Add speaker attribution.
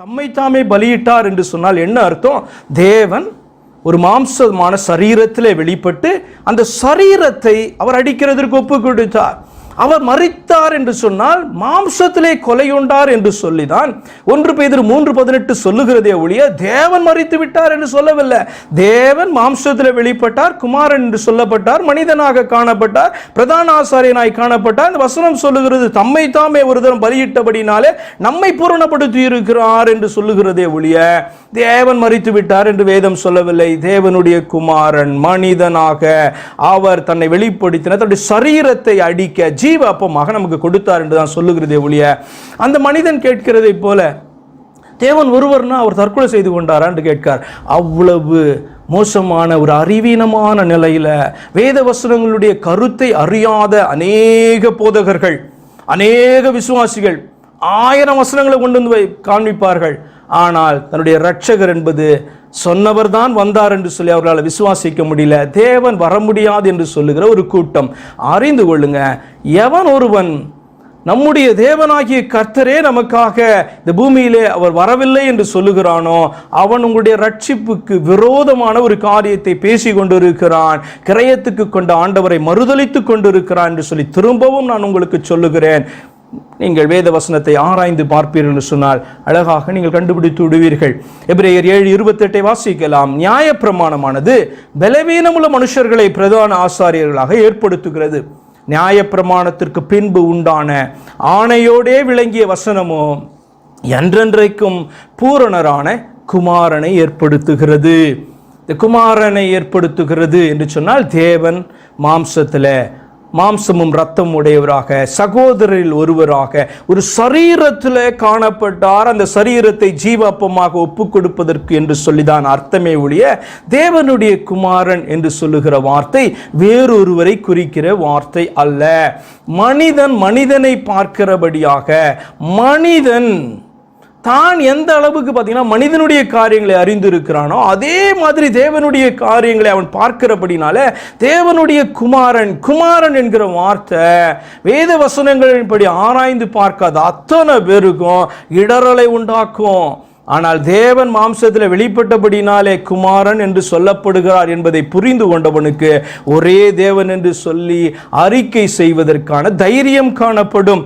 Speaker 1: தம்மைத்தாமே பலியிட்டார் என்று சொன்னால் என்ன அர்த்தம்? தேவன் ஒரு மாம்சமான சரீரத்திலே வெளிப்பட்டு அந்த சரீரத்தை அவர் அடிக்கிறதற்கு ஒப்பு கொடுத்தார் அவர் மறித்தார் என்று சொன்னால் மாம்சத்திலே கொலையுண்டார் என்று சொல்லிதான் ஒன்று பேதர் மூன்று பதினெட்டு சொல்லுகிறதே ஒழிய தேவன் மறித்து விட்டார் என்று சொல்லவில்லை. தேவன் மாம்சத்தில் வெளிப்பட்டார் குமாரன் என்று சொல்லப்பட்டார் மனிதனாக காணப்பட்டார் பிரதான ஆசாரியனாய் காணப்பட்டார். இந்த வசனம் சொல்லுகிறது தம்மை தாமே ஒரு தரம் பலியிட்டபடினாலே நம்மை பூரணப்படுத்தி இருக்கிறார் என்று சொல்லுகிறதே ஒழிய தேவன் மறித்து விட்டார் என்று வேதம் சொல்லவில்லை. தேவனுடைய குமாரன் மனிதனாக அவர் தன்னை வெளிப்படுத்தின தன்னுடைய சரீரத்தை அடிக்க ஜீவ அப்பமாக நமக்கு கொடுத்தார் என்று தான் சொல்லுகிறதே ஒழிய அந்த மனிதன் கேட்கிறதை போல தேவன் ஒருவர்னா அவர் தற்கொலை செய்து கொண்டாரான்னு கேட்கார் அவ்வளவு மோசமான ஒரு அறிவீனமான நிலையில வேத வசனங்களுடைய கருத்தை அறியாத அநேக போதகர்கள் அநேக விசுவாசிகள் ஆயிரம் வசனங்களை கொண்டு வந்து காண்பிப்பார்கள். ஆனால் தன்னுடைய ரட்சகர் என்பது சொன்னவர் தான் வந்தார் என்று சொல்லி அவர்களால் விசுவாசிக்க முடியல. தேவன் வர முடியாது என்று சொல்லுகிற ஒரு கூட்டம். அறிந்து கொள்ளுங்க. எவன் ஒருவன்? நம்முடைய தேவனாகிய கர்த்தரே நமக்காக இந்த பூமியிலே அவர் வரவில்லை என்று சொல்லுகிறானோ அவன் உங்களுடைய ரட்சிப்புக்கு விரோதமான ஒரு காரியத்தை பேசி கொண்டிருக்கிறான். கிரயத்துக்கு கொண்ட ஆண்டவரை மறுதளித்து கொண்டிருக்கிறான் என்று சொல்லி திரும்பவும் நான் உங்களுக்கு சொல்லுகிறேன். நீங்கள் வேத வசனத்தை ஆராய்ந்து பார்ப்பீர்கள் என்று சொன்னால் அழகாக நீங்கள் கண்டுபிடித்து விடுவீர்கள். எபிரேயர் ஏழு இருபத்தெட்டை வாசிக்கலாம். நியாயப்பிரமாணமானது பலவீனமுள்ள மனுஷர்களை பிரதான ஆசாரியர்களாக ஏற்படுத்துகிறது. நியாயப்பிரமாணத்திற்கு பின்பு உண்டான ஆணையோடே விளங்கிய வசனமோ என்றென்றைக்கும் பூரணரான குமாரனை ஏற்படுத்துகிறது. இந்த குமாரனை ஏற்படுத்துகிறது என்று சொன்னால் தேவன் மாம்சத்தில் மாம்சமும் ரத்தம் உடையவராக சகோதரில் ஒருவராக ஒரு சரீரத்தில் காணப்பட்டார். அந்த சரீரத்தை ஜீவாப்பமாக ஒப்பு கொடுப்பதற்கு என்று சொல்லிதான் அர்த்தமே ஒழிய தேவனுடைய குமாரன் என்று சொல்லுகிற வார்த்தை வேறொருவரை குறிக்கிற வார்த்தை அல்ல. மனிதன் மனிதனை பார்க்கிறபடியாக மனிதன் தான் எந்த அளவுக்கு பார்த்தீங்கன்னா மனிதனுடைய காரியங்களை அறிந்திருக்கிறானோ அதே மாதிரி தேவனுடைய காரியங்களை அவன் பார்க்கிறபடினால தேவனுடைய குமாரன் குமாரன் என்கிற வார்த்தை வேத வசனங்களின்படி ஆராய்ந்து பார்க்காத அத்தனை பேருக்கும் இடரலை உண்டாக்கும். ஆனால் தேவன் மாம்சத்தில் வெளிப்பட்டபடினாலே குமாரன் என்று சொல்லப்படுகிறார் என்பதை புரிந்து கொண்டவனுக்கு ஒரே தேவன் என்று சொல்லி அறிக்கை செய்வதற்கான தைரியம் காணப்படும்.